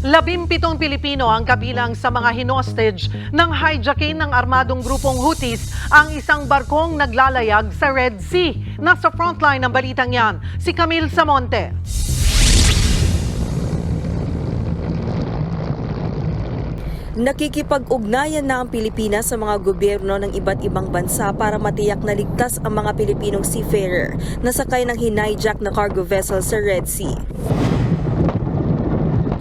Labimpitong Pilipino ang kabilang sa mga hinostage ng hijacking ng armadong grupong Houthis ang isang barkong naglalayag sa Red Sea. Nasa frontline ng balitang yan, si Camille Samonte. Nakikipag-ugnayan na ang Pilipinas sa mga gobyerno ng iba't ibang bansa para matiyak na ligtas ang mga Pilipinong seafarer na sakay ng hinayjack na cargo vessel sa Red Sea.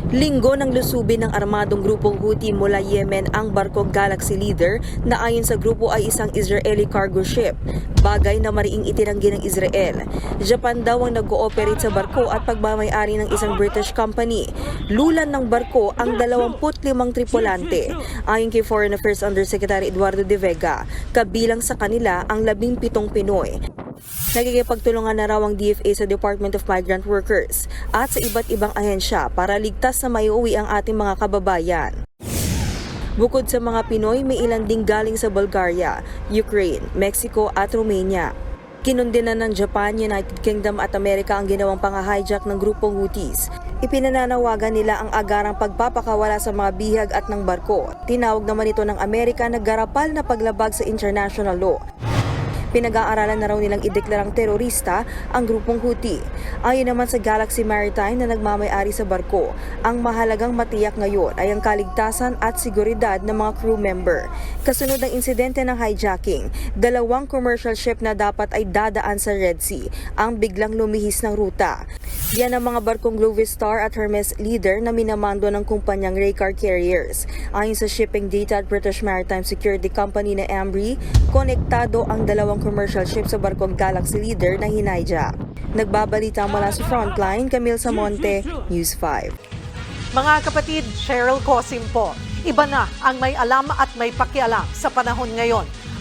Linggo nang lusubin ng armadong grupong Houthi mula Yemen ang barkong Galaxy Leader na ayon sa grupo ay isang Israeli cargo ship, bagay na mariing itinanggi ng Israel. Japan daw ang nag-ooperate sa barko at pagmamayari ng isang British company. Lulan ng barko ang 25 tripulante. Ayon kay Foreign Affairs Undersecretary Eduardo de Vega, kabilang sa kanila ang 17 Pinoy. Nagkikipagtulungan na raw ang DFA sa Department of Migrant Workers at sa iba't ibang ahensya para ligtas na maiuwi ang ating mga kababayan. Bukod sa mga Pinoy, may ilan ding galing sa Bulgaria, Ukraine, Mexico at Romania. Kinundinan ng Japan, United Kingdom at Amerika ang ginawang pang-hijack ng grupong Houthis. Ipinananawagan nila ang agarang pagpapakawala sa mga bihag at ng barko. Tinawag naman ito ng Amerika na garapal na paglabag sa international law. Pinag-aaralan na raw nilang ideklarang terorista ang grupong Houthi. Ayon naman sa Galaxy Maritime na nagmamayari sa barko, ang mahalagang matiyak ngayon ay ang kaligtasan at seguridad ng mga crew member. Kasunod ng insidente ng hijacking, dalawang commercial ship na dapat ay dadaan sa Red Sea ang biglang lumihis ng ruta. Yan ang mga barkong Glovis Star at Hermes Leader na minamando ng kumpanyang Raycar Carriers. Ayon sa shipping data at British Maritime Security Company na Embry, konektado ang dalawang commercial ship sa barkong Galaxy Leader na hinayjack. Nagbabalita mula sa Frontline, Camille Samonte, News 5. Mga kapatid, Cheryl Cosim po. Iba na ang may alam at may pakialam sa panahon ngayon.